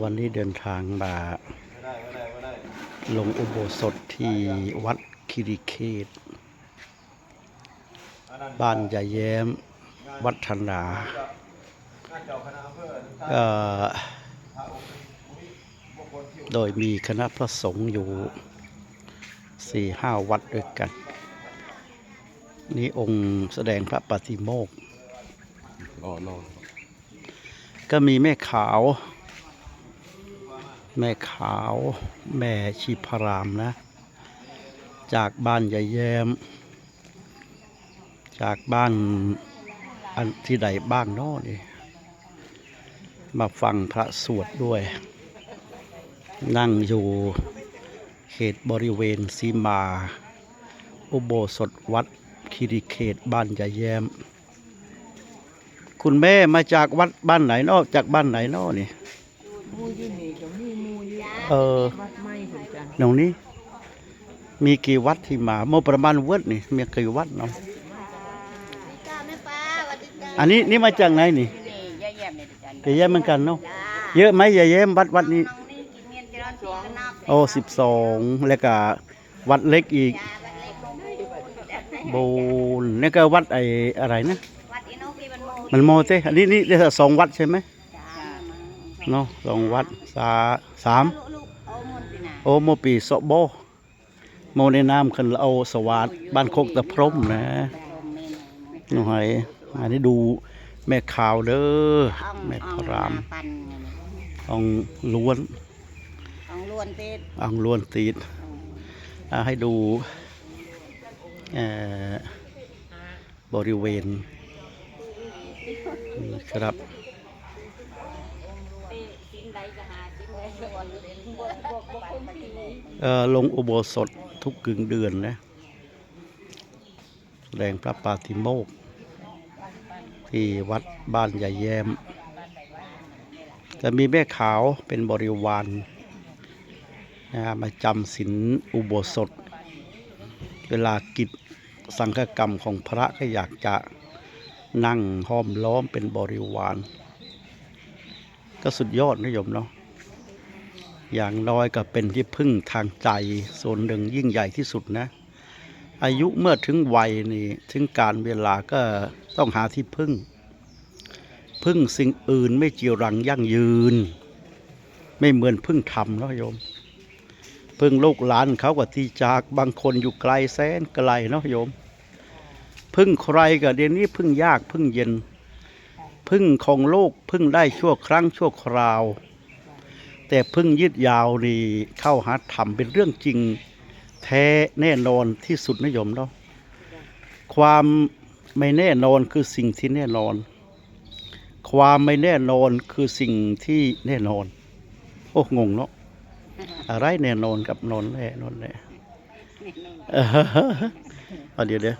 วันนี้เดินทางมาลงอุโบสถที่วัดคิริเขตบ้านยายแย้ม วัฒนาก็โดยมีคณะพระสงฆ์อยู่สี่ห้าวัดด้วยกัน นี่องค์แสดงพระปฏิโมกข์อ๋อนอนก็มีแม่ขาว แม่ขาวแม่ชีพรามนะ จากบ้านยายแยม จากบ้านอันที่ใดบ้างนอนี่มาฟังพระสวดด้วย นั่งอยู่เขตบริเวณสีมา อุโบสถวัดคิริเขตบ้านยายแยม คุณแม่มาจากวัดบ้านไหนนอกจากบ้านไหนนอนี่ เออวัดไม้เหมือนกันตรงนี้ มีกี่วัดที่มาเมื่อประมาณวัดนี่มีกี่วัดเนาะจ้าแม่ป้าสวัสดีจ้าอันนี้นี่มาจากไหนนี่นี่ยายแย้มเนี่ยจันยายแย้มเหมือนกันเนาะจ้าเยอะไหมยายแย้มวัดวัดนี้น้องนี่กินเงินจะร้อนสองนับโอ้สิบสองแล้วก็วัดเล็กอีกจ้าวัดเล็กลงด้วยบูนนี่ก็วัดไออะไรนะวัดอินโนฟีบันโมมันโมเตอันนี้นี่ได้สองวัดใช่ไหมจ้า เนาะสองวัดสาสามลูกๆเอามุนปีนาโอโมปีโซโบโมในน้ำคันเอาสวัสดบ้านโคกตะพรมนะหน่อยอันนี้ดูแม่ข่าวเด้อแม่พรามปันอองล้วนของล้วนเป็ดอองล้วนตีดอ่าให้ดูเอ่อบริเวณนี่ครับ ก็หากินใดก็วันบวกบวกบวกคนที่นี่เอ่อลงอุโบสถทุกกึ่งเดือนนะแสดงพระปาติโมกข์ที่วัดบ้านยายแยม จะมีแม่ขาวเป็นบริวารนะฮะมาจำศีลอุโบสถ เวลากิจสังฆกรรมของพระก็อยากจะนั่งห้อมล้อมเป็นบริวาร ก็สุดยอดนะโยมเนาะอย่างน้อยก็เป็นที่พึ่งทางใจส่วนหนึ่งยิ่งใหญ่ที่สุดนะ อายุเมื่อถึงวัยนี่ถึงการเวลาก็ต้องหาที่พึ่ง พึ่งสิ่งอื่นไม่จีรังยั่งยืน ไม่เหมือนพึ่งธรรมเนาะโยม พึ่งลูกหลานเขาก็ที่จากบางคนอยู่ไกลแสนไกลเนาะโยม พึ่งใครก็เดี๋ยวนี้พึ่งยากพึ่งเย็น พึ่งของโลกพึ่งได้ชั่วครั้งชั่วคราว แต่พึ่งยืดยาวนี่เข้าหาธรรมเป็นเรื่องจริงแท้แน่นอนที่สุดนะโยมเนาะความไม่แน่นอนคือสิ่งที่แน่นอน ความไม่แน่นอนคือสิ่งที่แน่นอน โอ้งงเนาะอะไรแน่นอนกับนอนแน่นอนแน่เออเอาเดี๋ยวเดี๋ยว